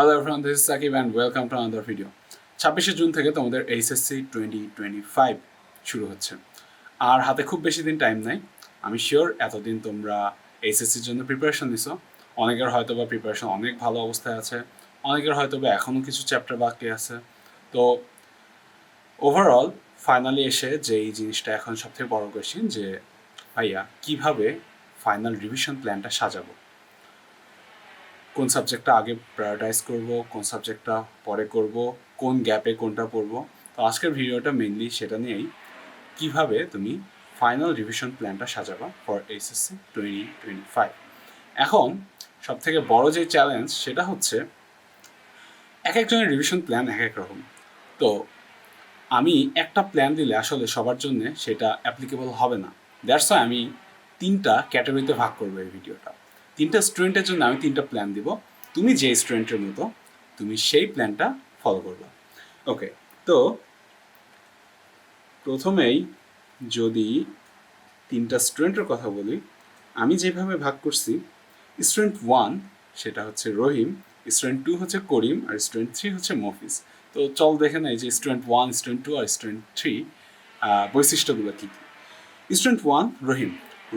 Hello everyone this is Sakib and welcome to another video ছাব্বিশে June থেকে তোমাদের HSC twenty twenty five শুরু হচ্ছে। আর হাতে খুব বেশি দিন টাইম নাই। আমি শিওর এতদিন তোমরা এইচএসসির জন্য প্রিপারেশন নিছো। অনেকের হয়তো বা প্রিপারেশন অনেক ভালো অবস্থায় আছে। অনেকের হয়তো বা এখনও কিছু চ্যাপ্টার বাকি আছে। তো ওভারঅল ফাইনালি এসে যে এই জিনিসটা এখন সবথেকে বড় কোয়েশ্চেন যে, ভাইয়া, কীভাবে ফাইনাল রিভিশন প্ল্যানটা সাজাবো? কোন সাবজেক্টটা আগে প্রায়োরিটাইজ করব, কোন সাবজেক্টটা পরে করব, কোন গ্যাপে কোনটা পড়ব। তো আজকের ভিডিওটা মেনলি সেটা নিয়েই কীভাবে তুমি ফাইনাল রিভিশন প্ল্যানটা সাজাবা for HSC twenty twenty five এখন সব থেকে বড় যে চ্যালেঞ্জ সেটা হচ্ছে এক একজনের রিভিশন প্ল্যান এক এক রকম। তো আমি একটা প্ল্যান দিলে আসলে সবার জন্য সেটা অ্যাপ্লিকেবল হবে না। দ্যাটস আমি তিনটা ক্যাটাগরিতে ভাগ করব এই ভিডিওটা তিনটা স্টুডেন্টের জন্য আমি তিনটা প্ল্যান দিব। তুমি যে স্টুডেন্টের মতো, তুমি সেই প্ল্যানটা ফলো করবে। ওকে তো প্রথমেই যদি তিনটা স্টুডেন্টের কথা বলি, আমি যেভাবে ভাগ করছি স্টুডেন্ট ওয়ান সেটা হচ্ছে রহিম স্টুডেন্ট টু হচ্ছে করিম, আর স্টুডেন্ট থ্রি হচ্ছে মফিস তো চল দেখে নেই যে স্টুডেন্ট ওয়ান স্টুডেন্ট টু আর স্টুডেন্ট থ্রি বৈশিষ্ট্যগুলো কী কী। স্টুডেন্ট ওয়ান রহিম।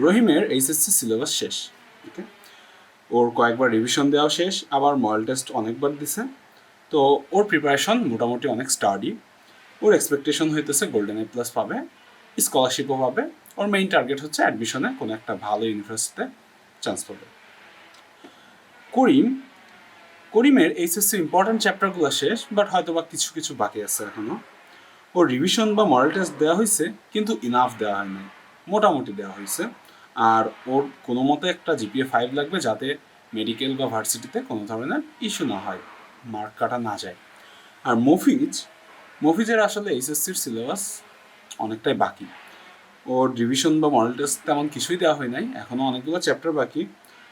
রহিমের এইচএসসি সিলেবাস শেষ ওকে ওর কয়েকবার রিভিশন দেওয়া শেষ, আবার মডেল টেস্ট অনেকবার দিছে। তো ওর প্রিপারেশন মোটামুটি অনেক স্টাডি ওর এক্সপেকটেশন হইতেছে গোল্ডেন এ প্লাস পাবে স্কলারশিপও পাবে। ওর মেইন টার্গেট হচ্ছে অ্যাডমিশনে কোনো একটা ভালো ইউনিভার্সিটিতে চান্স পাবে। করিম, করিমের এইচএসসি ইম্পর্টেন্ট চ্যাপ্টারগুলো শেষ বাট হয়তো বা কিছু কিছু বাকি আছে এখনও ওর রিভিশন বা মডেল টেস্ট দেওয়া হয়েছে কিন্তু ইনাফ দেওয়া হয় নাই মোটামুটি দেওয়া হয়েছে আর ওর কোনো মতে একটা জিপিএ ফাইভ লাগবে যাতে মেডিকেল বা ভার্সিটিতে কোনো ধরনের ইস্যু না হয় মার্ক কাটা না যায়। আর মফিজ, মফিজের আসলে এইচএসসির সিলেবাস অনেকটাই বাকি। ওর রিভিশন বা মডেল টেস্ট তেমন কিছুই দেওয়া হয় নাই, এখনও অনেকগুলো চ্যাপ্টার বাকি।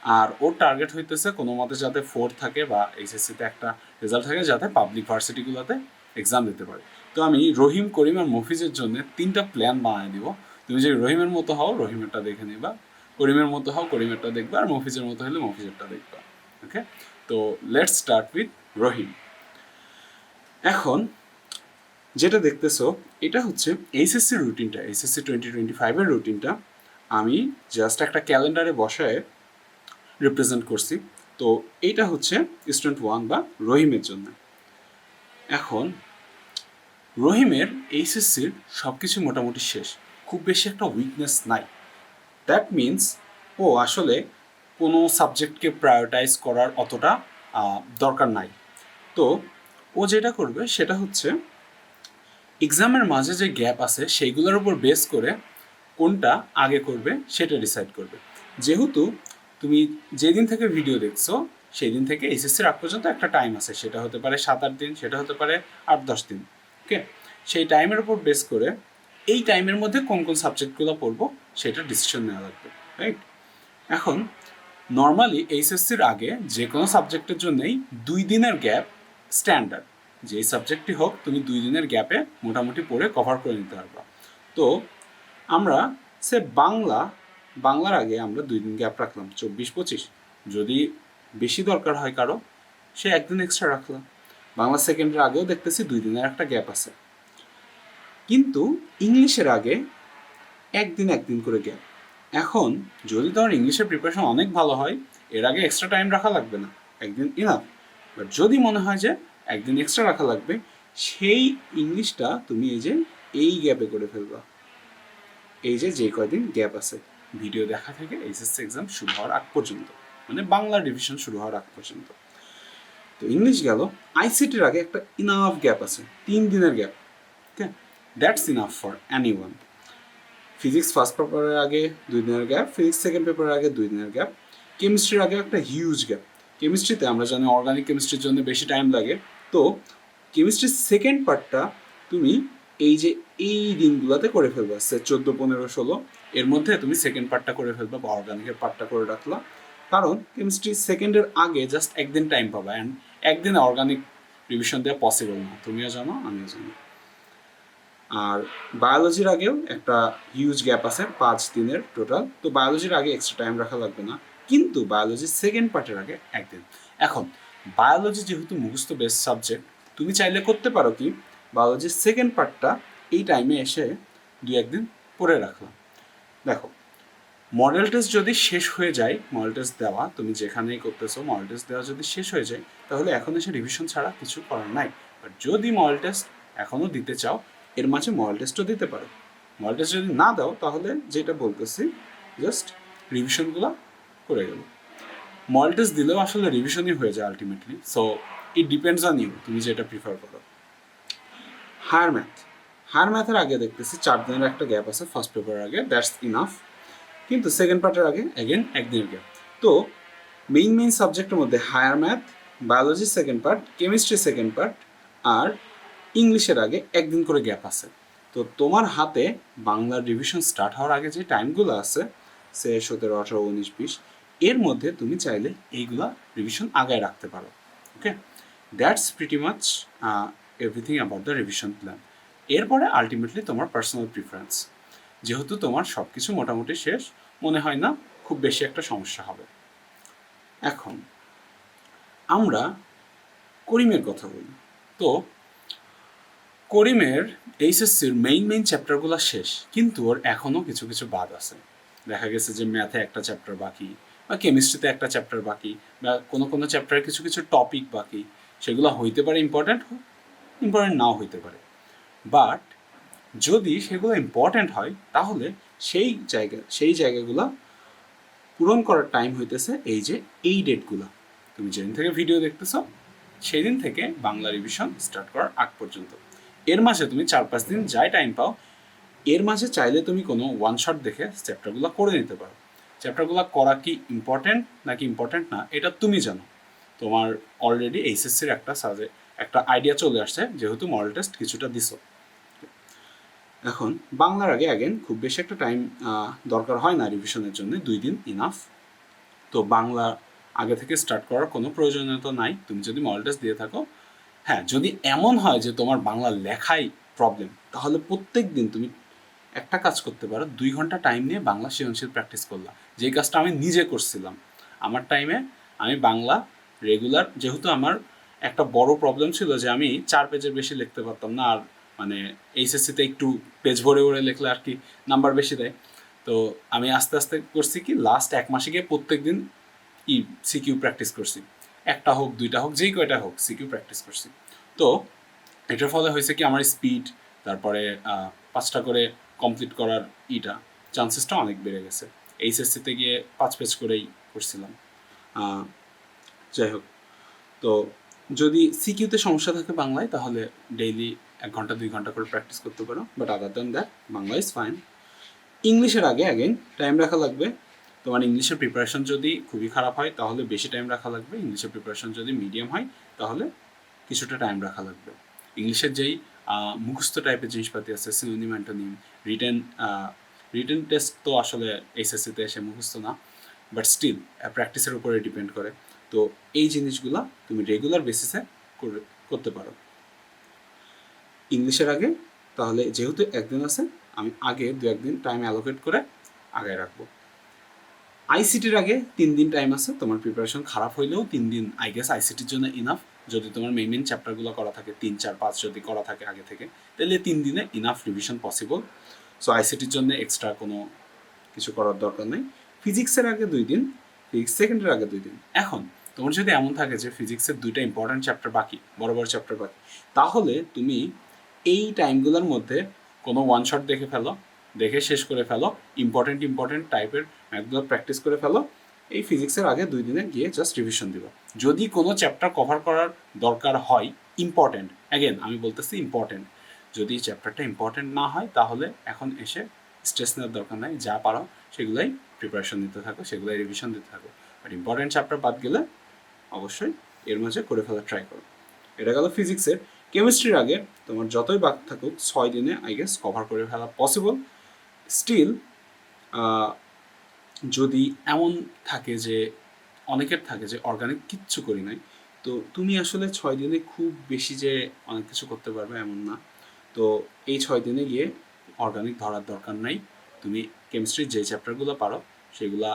আর ওর টার্গেট হইতেছে কোনো মতে যাতে ফোর থাকে বা এইচএসসিতে একটা রেজাল্ট থাকে যাতে পাবলিক ভার্সিটিগুলোতে এক্সাম দিতে পারে। তো আমি রহিম, করিম আর মফিজের জন্য তিনটা প্ল্যান বানিয়ে দিব। তুমি যদি রহিমের মতো হও, রহিমেরটা দেখে নিবা। করিমের মতো হও, করিমেরটা দেখবা। আর মফিজের মতো হলে মফিজেরটা দেখবা। ওকে? তো লেটস স্টার্ট উইথ রহিম। এখন যেটা দেখতেছো, এটা হচ্ছে এইচএসসি রুটিনটা এইচএসসি টোয়েন্টি টোয়েন্টি ফাইভের রুটিনটা আমি জাস্ট একটা ক্যালেন্ডারে বসায় রিপ্রেজেন্ট করছি। তো এইটা হচ্ছে স্টুডেন্ট ওয়ান বা রহিমের জন্য। এখন রহিমের এইচএসসির সব কিছু মোটামুটি শেষ। খুব বেশি একটা উইকনেস নাই। দ্যাট মিন্স ও আসলে কোনো সাবজেক্টকে প্রায়োরিটাইজ করার অতটা দরকার নাই। তো, ও যেটা করবে সেটা হচ্ছে এক্সামের মাঝে যে গ্যাপ আছে সেইগুলোর উপর বেস করে কোনটা আগে করবে সেটা ডিসাইড করবে। যেহেতু তুমি যেদিন থেকে ভিডিও দেখছ সেই দিন থেকে এসএসসির আগ পর্যন্ত একটা টাইম আছে। সেটা হতে পারে সাত, আট দিন, সেটা হতে পারে আট, দশ দিন ওকে সেই টাইমের উপর বেস করে এই টাইমের মধ্যে কোন কোন সাবজেক্টগুলো পড়ব সেটা ডিসিশন নেওয়া লাগবে রাইট এখন নর্মালি এইচএসসির আগে যে কোনো সাবজেক্টের জন্যই দুই দিনের গ্যাপ স্ট্যান্ডার্ড যেই সাবজেক্টটি হোক তুমি দুই দিনের গ্যাপে মোটামুটি পড়ে কভার করে নিতে পারবা। তো আমরা সে বাংলা, বাংলার আগে আমরা দুই দিন গ্যাপ রাখলাম, চব্বিশ, পঁচিশ। যদি বেশি দরকার হয় কারও, সে একদিন এক্সট্রা রাখলাম বাংলা সেকেন্ডের আগেও দেখতেছি দুই দিনের একটা গ্যাপ আছে। কিন্তু ইংলিশের আগে একদিন একদিন করে গ্যাপ এখন যদি তোমার ইংলিশের প্রিপারেশন অনেক ভালো হয়, এর আগে এক্সট্রা টাইম রাখা লাগবে না, একদিন ইনাফ বাট যদি মনে হয় যে একদিন এক্সট্রা রাখা লাগবে, সেই ইংলিশটা তুমি এই যে, এই গ্যাপে করে ফেলবা। এই যে যে কয়দিন গ্যাপ আছে। ভিডিও দেখা থেকে এইচএসসি এক্সাম শুরু হওয়ার আগ পর্যন্ত মানে বাংলা ডিভিশন শুরু হওয়ার আগ পর্যন্ত। তো ইংলিশ গেল আইসিটির আগে একটা ইনাফ গ্যাপ আছে, তিন দিনের gap that's enough for any one physics first পেপারের আগে দুই দিনের গ্যাপ ফিজিক্স সেকেন্ড পেপারের আগে দুই দিনের গ্যাপ কেমিস্ট্রির আগে একটা হিউজ গ্যাপ কেমিস্ট্রিতে আমরা জানি অর্গানিক কেমিস্ট্রির জন্য বেশি টাইম লাগে। তো কেমিস্ট্রির সেকেন্ড পার্টটা তুমি এই যে এই দিনগুলোতে করে ফেলবা, সে চোদ্দ, পনেরো, ষোলো, এর মধ্যে তুমি সেকেন্ড পার্টটা করে ফেলবা বা অর্গানিকের পার্টটা করে রাখলা। কারণ কেমিস্ট্রি সেকেন্ডের আগে জাস্ট একদিন টাইম পাবা। অ্যান্ড একদিনে অর্গানিক রিভিশন দেওয়া পসিবল না। তুমিও জানো, আমিও জানি। আর বায়োলজির আগেও একটা হিউজ গ্যাপ আছে, পাঁচ দিনের টোটাল তো বায়োলজির আগে এক্সট্রা টাইম রাখা লাগবে না। কিন্তু বায়োলজির সেকেন্ড পার্টের আগে একদিন। এখন বায়োলজি যেহেতু মুখস্থ বেস্ট সাবজেক্ট তুমি চাইলে করতে পারো কি বায়োলজির সেকেন্ড পার্টটা এই টাইমে এসে দু একদিন পড়ে রাখলাম দেখো মডেল টেস্ট যদি শেষ হয়ে যায় মডেল টেস্ট দেওয়া, তুমি যেখানেই করতেছো মডেল টেস্ট দেওয়া যদি শেষ হয়ে যায়, তাহলে এখন এসে রিভিশন ছাড়া কিছু করার নাই। বাট যদি মডেল টেস্ট এখনও দিতে চাও এর মাঝে মডেল টেস্টও দিতে পারো। মডেল টেস্ট যদি না দাও, তাহলে যেটা বলতেছি জাস্ট রিভিশনগুলো করে গেল। মডেল টেস্ট দিলেও আসলে রিভিশনই হয়ে যায় ultimately so it depends on you তুমি যেটা প্রিফার করো। হায়ার ম্যাথ হায়ার ম্যাথের আগে দেখতেছি, চার দিনের একটা গ্যাপ আছে ফার্স্ট পেপারের আগে দ্যাটস ইনাফ কিন্তু সেকেন্ড পার্টের আগে অ্যাগেন একদিনের গ্যাপ তো মেইন মেইন সাবজেক্টের মধ্যে higher math biology second part chemistry second part আর ইংলিশের আগে একদিন করে গ্যাপ আছে। তো তোমার হাতে বাংলার রিভিশন স্টার্ট হওয়ার আগে যে টাইমগুলো আছে, সে সতেরো, আঠারো, উনিশ, বিশ, এর মধ্যে তুমি চাইলে এইগুলা রিভিশন আগায় রাখতে পারো okay that's pretty much everything about the revision plan এরপরে আলটিমেটলি তোমার পার্সোনাল প্রিফারেন্স যেহেতু তোমার সব কিছু মোটামুটি শেষ, মনে হয় না খুব বেশি একটা সমস্যা হবে। এখন, আমরা করিমের কথা বলি। তো করিমের এইচএসসির মেইন মেইন চ্যাপ্টারগুলো শেষ, কিন্তু ওর এখনও কিছু কিছু বাদ আছে। দেখা গেছে যে ম্যাথে একটা চ্যাপ্টার বাকি, বা কেমিস্ট্রিতে একটা চ্যাপ্টার বাকি, বা কোনো কোনো চ্যাপ্টারে কিছু কিছু টপিক বাকি, সেগুলো হইতে পারে ইম্পর্ট্যান্ট ইম্পর্ট্যান্ট নাও হইতে পারে। বাট যদি সেগুলো ইম্পর্ট্যান্ট হয়, তাহলে সেই জায়গা, সেই জায়গাগুলো পূরণ করার টাইম হইতেছে এই যে এই ডেটগুলো তুমি যেদিন থেকে ভিডিও দেখতেছ সেই দিন থেকে বাংলা রিভিশন স্টার্ট করার আগ পর্যন্ত। এর মাঝে তুমি চার পাঁচ দিন যাই টাইম পাও, এর মাঝে চাইলে তুমি কোনো ওয়ান শট দেখে চ্যাপ্টারগুলো করে নিতে পারো। চ্যাপ্টারগুলো করা কি ইম্পর্ট্যান্ট নাকি ইম্পর্ট্যান্ট না, এটা তুমি জানো। তোমার অলরেডি এইচএসসির একটা সাজে, একটা আইডিয়া চলে আসছে, যেহেতু মডেল টেস্ট কিছুটা দিছো। এখন, বাংলার আগে অ্যাগেন খুব বেশি একটা টাইম দরকার হয় না রিভিশনের জন্য, দুই দিন ইনাফ তো বাংলা আগে থেকে স্টার্ট করার কোনো প্রয়োজনীয়তা নাই। তুমি যদি মডেল টেস্ট দিয়ে থাকো হ্যাঁ যদি এমন হয় যে তোমার বাংলা লেখাই প্রবলেম তাহলে প্রত্যেক দিন তুমি একটা কাজ করতে পারো, দুই ঘণ্টা টাইম নিয়ে বাংলা সৃজনশীল প্র্যাকটিস করলাম যেই কাজটা আমি নিজে করছিলাম, আমার টাইমে আমি বাংলা রেগুলার যেহেতু আমার একটা বড় প্রবলেম ছিল যে আমি চার পেজের বেশি লিখতে পারতাম না, আর মানে এইচএসসিতে একটু পেজ ভরে ভরে লিখলে আর কি নাম্বার বেশি দেয়। তো আমি আস্তে আস্তে করছি কি লাস্ট এক মাসে গিয়ে প্রত্যেক দিন ই সিকিউ প্র্যাকটিস করছি। একটা হোক, দুইটা হোক যেই কয়টা হোক, সিকিউ প্র্যাকটিস করছি। তো এটার ফলে হয়েছে কি, আমার স্পিড, তারপরে পাঁচটা করে কমপ্লিট করার ইটা, চান্সেসটা অনেক বেড়ে গেছে। এইচএসসিতে গিয়ে পাঁচ পেজ করেই করছিলাম। যাই হোক, তো যদি সিকিউতে সমস্যা থাকে বাংলায়, তাহলে ডেইলি এক ঘণ্টা, দুই ঘণ্টা করে প্র্যাকটিস করতে পারো। But other than that, Bangla is fine. ইংলিশের আগে অ্যাগেন টাইম রাখা লাগবে। তোমার ইংলিশের প্রিপারেশন যদি খুবই খারাপ হয়, তাহলে বেশি টাইম রাখা লাগবে। ইংলিশের প্রিপারেশন যদি মিডিয়াম হয়, তাহলে কিছুটা টাইম রাখা লাগবে। ইংলিশের যেই মুখস্থ টাইপের জিনিসপাতি আছে synonym antonym written written test তো আসলে এইচএসসিতে এসে মুখস্থ না বাট স্টিল প্র্যাকটিসের উপরে ডিপেন্ড করে। তো এই জিনিসগুলো তুমি রেগুলার বেসিসে করতে পারো। ইংলিশের আগে, তাহলে যেহেতু একদিন আছে, আমি আগে দু একদিন টাইম অ্যালোকেট করে আগে রাখব। আইসিটির আগে তিন দিন টাইম আছে, তোমার প্রিপারেশন খারাপ হইলেও তিন দিন আই গেস আইসিটির জন্য ইনাফ যদি তোমার মেইন মেইন চ্যাপ্টারগুলো করা থাকে, তিন, চার, পাঁচ যদি করা থাকে আগে থেকে, তাহলে তিন দিনে ইনাফ রিভিশন পসিবল সো আইসিটির জন্য এক্সট্রা কোনো কিছু করার দরকার নেই। ফিজিক্সের আগে দুই দিন ফিজিক্স সেকেন্ডের আগে দুই দিন। এখন, তোমার যদি এমন থাকে যে ফিজিক্সের দুইটা ইম্পর্ট্যান্ট চ্যাপ্টার বাকি, বড় বড় চ্যাপ্টার বাকি, তাহলে তুমি এই টাইমগুলোর মধ্যে কোনো ওয়ান শট দেখে ফেলো। দেখে শেষ করে ফেলো। ইম্পর্টেন্ট ইম্পর্টেন্ট টাইপের ম্যাথগুলো প্র্যাকটিস করে ফেলো। এই ফিজিক্সের আগে দুই দিনে গিয়ে জাস্ট রিভিশন দিবা। যদি কোনো চ্যাপ্টার কভার করার দরকার হয় ইম্পর্টেন্ট অ্যাগেন আমি বলতেছি ইম্পর্টেন্ট যদি চ্যাপ্টারটা ইম্পর্টেন্ট না হয়, তাহলে এখন এসে স্ট্রেস নেওয়ার দরকার নাই, যা পারো, সেগুলোই প্রিপারেশন দিতে থাকো, সেগুলোই রিভিশন দিতে থাকো। বাট ইম্পর্টেন্ট চ্যাপ্টার বাদ গেলে অবশ্যই এর মাঝে করে ফেলার ট্রাই করো। এটা গেল ফিজিক্সের কেমিস্ট্রির আগে তোমার যতই বাদ থাকুক, ছয় দিনে আই গেস কভার করে ফেলা পসিবল স্টিল যদি এমন থাকে যে, অনেকের থাকে যে অর্গানিক কিচ্ছু করি নাই, তো তুমি আসলে ছয় দিনে খুব বেশি যে, অনেক কিছু করতে পারবে এমন না। তো এই ছয় দিনে গিয়ে অর্গানিক ধরার দরকার নাই। তুমি কেমিস্ট্রির যে চ্যাপ্টারগুলো পারো, সেগুলা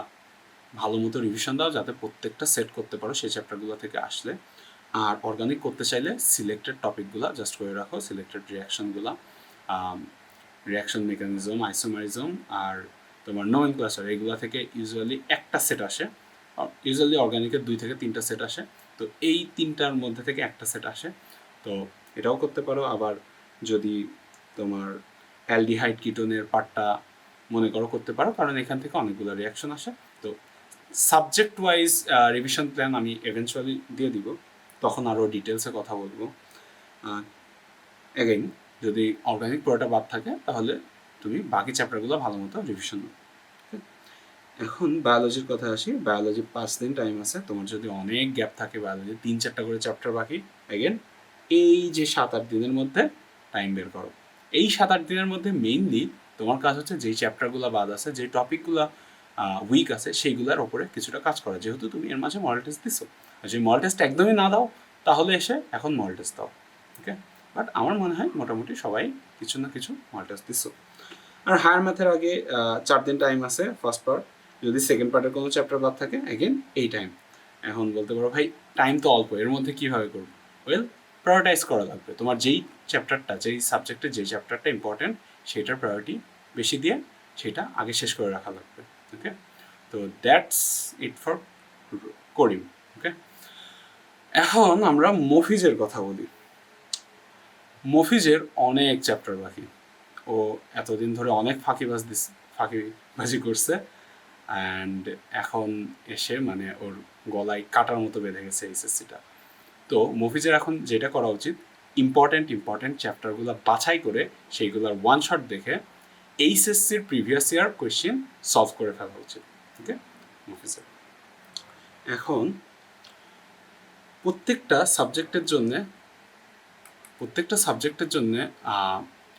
ভালো মতো রিভিশন দাও, যাতে প্রত্যেকটা সেট করতে পারো সেই চ্যাপ্টারগুলো থেকে আসলে। আর অর্গানিক করতে চাইলে সিলেক্টেড টপিকগুলো জাস্ট করে রাখো সিলেক্টেড রিয়াকশনগুলো রিয়াকশন মেকানিজম আইসোমারিজম আর তোমার নোমেন ক্লাসার এগুলো থেকে ইউজুয়ালি একটা সেট আসে। ইউজুয়ালি অর্গানিকের দুই থেকে তিনটা সেট আসে। তো এই তিনটার মধ্যে থেকে একটা সেট আসে। তো এটাও করতে পারো। আবার যদি তোমার অ্যালডিহাইড কিটোনের পার্টটা মনে করো করতে পারো, কারণ এখান থেকে অনেকগুলো রিয়াকশন আসে। তো সাবজেক্ট ওয়াইজ রিভিশন প্ল্যান আমি এভেনচুয়ালি দিয়ে দিব। তখন আরও ডিটেলসে কথা বলব। এগেইন যদি অর্গানিক পুরোটা বাদ থাকে, তাহলে তুমি বাকি চ্যাপ্টারগুলো ভালো মতো রিভিশন এখন বায়োলজির কথা আসি। বায়োলজি পাঁচ দিন টাইম আছে। তোমার যদি অনেক গ্যাপ থাকে বায়োলজি তিন চারটা করে চ্যাপ্টার বাকি এগেন এই যে সাত আট দিনের মধ্যে টাইম বের করো। এই সাত আট দিনের মধ্যে মেইনলি তোমার কাজ হচ্ছে যেই চ্যাপ্টারগুলো বাদ আছে যে টপিকগুলো উইক আছে, সেইগুলোর ওপরে কিছুটা কাজ করা। যেহেতু তুমি এর মাঝে মডেল টেস্ট দিছো। আর যদি মডেল টেস্ট একদমই না দাও, তাহলে এসে এখন মডেল টেস্ট দাও। ওকে বাট আমার মনে হয় মোটামুটি সবাই কিছু না কিছু মডেল টেস্ট দিছো আর হায়ার ম্যাথের আগে চার দিন টাইম আছে ফার্স্ট পার্ট যদি সেকেন্ড পার্টের কোনো চ্যাপ্টার বাদ থাকে এগেন এই টাইম এখন বলতে পারো, ভাই টাইম তো অল্প, এর মধ্যে কীভাবে করব? ওয়েল প্রায়োরিটাইজ করা লাগবে। তোমার যেই চ্যাপ্টারটা যেই সাবজেক্টের যেই চ্যাপ্টারটা ইম্পর্টেন্ট সেটার প্রায়োরিটি বেশি দিয়ে সেটা আগে শেষ করে রাখা লাগবে। ওকে তো দ্যাটস ইট ফর করিম ওকে এখন আমরা মফিজের কথা বলি। মফিজের অনেক চ্যাপ্টার বাকি। ও এতদিন ধরে অনেক ফাঁকিবাজ দিস, ফাঁকিবাজি করছে অ্যান্ড এখন এসে মানে ওর গলায় কাটার মতো বেঁধে গেছে এইচএসসিটা তো মফিজের এখন যেটা করা উচিত ইম্পর্ট্যান্ট ইম্পর্ট্যান্ট চ্যাপ্টারগুলো বাছাই করে সেইগুলোর ওয়ান শট দেখে এইচএসসির প্রিভিয়াস ইয়ার কোয়েশ্চেন সলভ করে ফেলা উচিত। ওকে মুভিজের এখন প্রত্যেকটা সাবজেক্টের জন্যে প্রত্যেকটা সাবজেক্টের জন্যে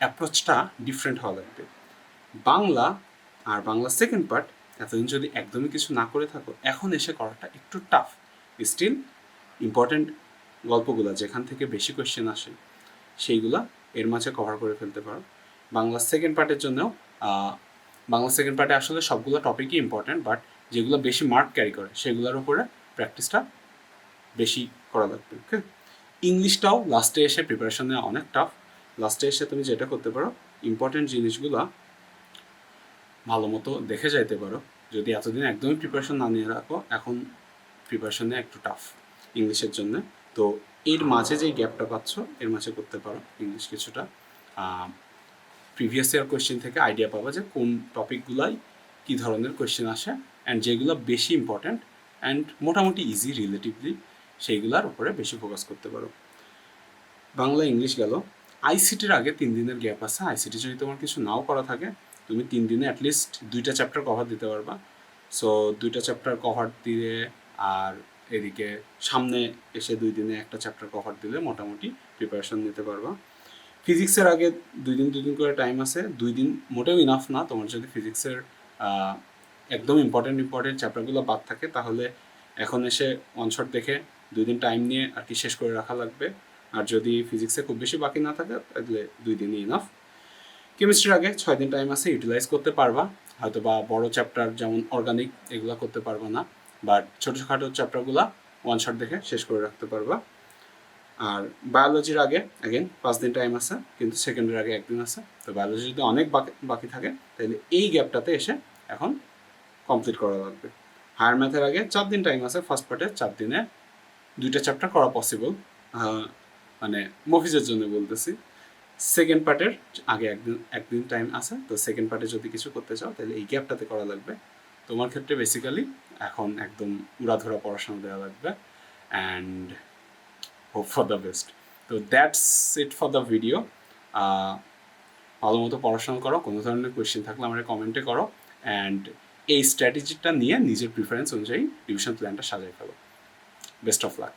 অ্যাপ্রোচটা ডিফারেন্ট হওয়া লাগবে। বাংলা আর বাংলা সেকেন্ড পার্ট এতদিন যদি একদমই কিছু না করে থাকো, এখন এসে করাটা একটু টাফ স্টিল ইম্পর্ট্যান্ট গল্পগুলো, যেখান থেকে বেশি কোয়েশ্চেন আসে, সেইগুলা এর মাঝে কভার করে ফেলতে পারো। বাংলা সেকেন্ড পার্টের জন্যও বাংলা সেকেন্ড পার্টে আসলে সবগুলো টপিকই ইম্পর্ট্যান্ট বাট যেগুলো বেশি মার্ক ক্যারি করে, সেগুলোর উপরে প্র্যাকটিসটা বেশি করা লাগবে ওকে ইংলিশটাও লাস্টে এসে প্রিপারেশন নেওয়া অনেক টাফ লাস্টে এসে তুমি যেটা করতে পারো ইম্পর্টেন্ট জিনিসগুলো ভালো মতো দেখে যাইতে পারো। যদি এতদিন একদমই প্রিপারেশন না নিয়ে রাখো, এখন প্রিপারেশন নেওয়া একটু টাফ ইংলিশের জন্য। তো এর মাঝে যে গ্যাপটা পাচ্ছ, এর মাঝে করতে পারো ইংলিশ কিছুটা। প্রিভিয়াস ইয়ার কোয়েশ্চেন থেকে আইডিয়া পাবা যে কোন টপিকগুলাই কী ধরনের কোয়েশ্চেন আসে অ্যান্ড যেগুলো বেশি ইম্পর্ট্যান্ট অ্যান্ড মোটামুটি ইজি রিলেটিভলি সেইগুলোর উপরে বেশি ফোকাস করতে পারো। বাংলা ইংলিশ গেল। আইসিটির আগে তিন দিনের গ্যাপ আছে। আইসিটি যদি তোমার কিছু নাও করা থাকে, তুমি তিন দিনে অ্যাটলিস্ট দুইটা চ্যাপ্টার কভার দিতে পারবা। সো দুইটা চ্যাপ্টার কভার দিয়ে আর এদিকে সামনে এসে দুই দিনে একটা চ্যাপ্টার কভার দিলে মোটামুটি প্রিপারেশন নিতে পারবা। ফিজিক্সের আগে দুই দিন দুই দিন করে টাইম আছে। দুই দিন মোটেও ইনাফ না। তোমার যদি ফিজিক্সের একদম ইম্পর্টেন্ট ইম্পর্টেন্ট চ্যাপ্টারগুলো বাদ থাকে, তাহলে এখন এসে ওয়ান শট দেখে দুই দিন টাইম নিয়ে আর কি শেষ করে রাখা লাগবে। আর যদি ফিজিক্সে খুব বেশি বাকি না থাকে, তাহলে দুই দিনই ইনাফ কেমিস্ট্রির আগে ছয় দিন টাইম আছে ইউটিলাইজ করতে পারবা। হয়তো বা বড় চ্যাপ্টার যেমন অর্গানিক এগুলো করতে পারবা না বাট ছোটোখাটো চ্যাপ্টারগুলো ওয়ান শট দেখে শেষ করে রাখতে পারবা। আর বায়োলজির আগে অ্যাগেন পাঁচ দিন টাইম আছে, কিন্তু সেকেন্ডের আগে একদিন আছে। তো বায়োলজি যদি অনেক বাকি বাকি থাকে, তাহলে এই গ্যাপটাতে এসে এখন কমপ্লিট করা লাগবে। হায়ার ম্যাথের আগে চার দিন টাইম আছে ফার্স্ট পার্টে চার দিনে দুইটা চ্যাপ্টার করা পসিবল মানে মফিজের জন্য বলতেছি। সেকেন্ড পার্টের আগে একদিন একদিন টাইম আছে, তো সেকেন্ড পার্টে যদি কিছু করতে চাও, তাহলে এই গ্যাপটাতে করা লাগবে। তোমার ক্ষেত্রে বেসিক্যালি এখন একদম উড়াধরা পড়াশোনা দেওয়া লাগবে and hope for the best তো that's it for the video ভালো মতো পড়াশোনা করো, কোনো ধরনের কোয়েশ্চেন থাকলে আমার কমেন্টে করো অ্যান্ড এই স্ট্র্যাটেজিটা নিয়ে নিজের প্রিফারেন্স অনুযায়ী রিভিশন প্ল্যানটা সাজাই ফেলো। Best of luck.